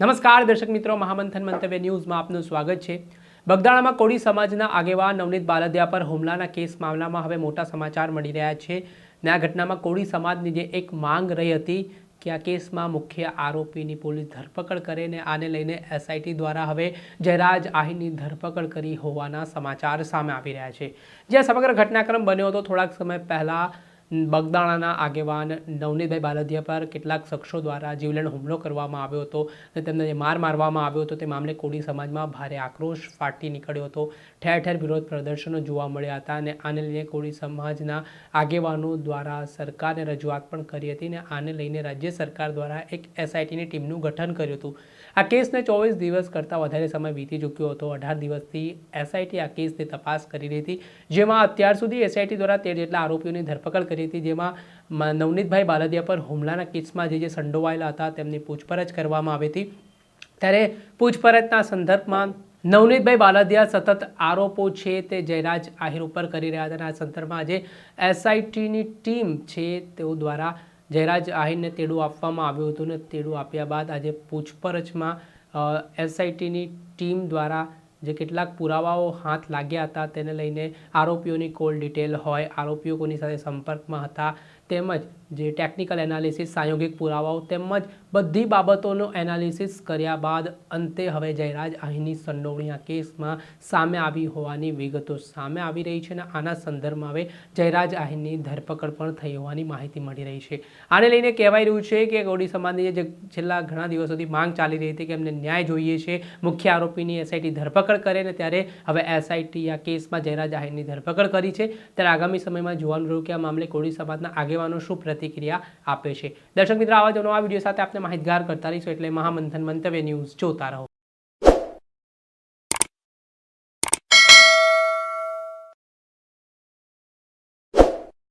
નમસ્કાર, દર્શક મિત્રો. મહામંથન મંતવ્ય ન્યૂઝમાં આપનું સ્વાગત છે. બગદાણામાં કોળી સમાજના આગેવાન નવનીત બાલદિયા પર હુમલાના કેસ મામલામાં હવે મોટા સમાચાર મળી રહ્યા છે. ને આ ઘટનામાં કોળી સમાજની જે એક માંગ રહી હતી કે આ કેસમાં મુખ્ય આરોપીની પોલીસ ધરપકડ કરે ને આને લઈને એસઆઈટી દ્વારા હવે જયરાજ આહીરની ધરપકડ કરી હોવાના સમાચાર સામે આવી રહ્યા છે. જે સમગ્ર ઘટનાક્રમ બન્યો હતો થોડાક સમય પહેલાં બગદાણાના આગેવાન નવનીતભાઈ બાલદિયા પર કેટલાક શખ્સો દ્વારા જીવલેણ હુમલો કરવામાં આવ્યો હતો અને તેમને માર મારવામાં આવ્યો હતો તે મામલે કોળી સમાજમાં ભારે આક્રોશ ફાટી નીકળ્યો હતો. ઠેર ઠેર વિરોધ પ્રદર્શનો જોવા મળ્યા હતા અને આને લઈને કોળી સમાજના આગેવાનો દ્વારા સરકારને રજૂઆત પણ કરી હતી અને આને લઈને રાજ્ય સરકાર દ્વારા એક એસઆઈટીની ટીમનું ગઠન કર્યું હતું. આ કેસને ચોવીસ દિવસ કરતાં વધારે સમય વીતી ચૂક્યો હતો. અઢાર દિવસથી એસઆઈટી આ કેસની તપાસ કરી રહી હતી, જેમાં અત્યાર સુધી એસઆઈટી દ્વારા તેર જેટલા આરોપીઓની ધરપકડ કરી હતી, જેમાં નવનીતભાઈ બાલદિયા પર હુમલાના કેસમાં જે જે સંડોવાયેલા હતા તેમની પૂછપરછ કરવામાં આવી હતી. ત્યારે પૂછપરછના સંદર્ભમાં નવનીતભાઈ બાલદિયા સતત આરોપો છે તે જયરાજ આહિર ઉપર કરી રહ્યા હતા અને આ સંદર્ભમાં આજે એસઆઈટીની ટીમ છે તેઓ દ્વારા જયરાજ આહિરને તેડું આપવામાં આવ્યું હતું ને તેડું આપ્યા બાદ આજે પૂછપરછમાં એસઆઈટીની ટીમ દ્વારા જે કેટલાક પુરાવાઓ હાથ લાગ્યા હતા તેને લઈને આરોપીઓની કોલ ડિટેલ હોય, આરોપીઓ કોની સાથે સંપર્કમાં હતા તેમજ જે ટેકનિકલ એનાલિસિસ, સાયોગિક પુરાવાઓ તેમજ બધી બાબતોનો એનાલિસિસ કર્યા બાદ અંતે હવે જયરાજ અહીંની સંડોવણી આ કેસમાં સામે આવી હોવાની વિગતો સામે આવી રહી છે અને આના સંદર્ભમાં હવે જયરાજ આહિરની ધરપકડ પણ થઈ હોવાની માહિતી મળી રહી છે. આને લઈને કહેવાય રહ્યું છે કે ગૌડી સમાજની જે છેલ્લા ઘણા દિવસોથી માંગ ચાલી રહી હતી કે એમને ન્યાય જોઈએ છે. મુખ્ય આરોપીની એસઆઈટી ધરપકડ કરે ને ત્યારે હવે એસઆઈટી આ કેસમાં જયરાજ આહિરની ધરપકડ કરી છે. ત્યારે આગામી સમયમાં જોવાનું રહ્યું કે આ મામલે કોળી સમાજના આગેવાનો શું પ્રતિક્રિયા આપે છે. દર્શક મિત્રો, આવા જ નવા વીડિયો સાથે આપણે માહિતગાર કરતા રહીશું. એટલે મહામંથન મંતવ્ય ન્યૂઝ જોતા રહો.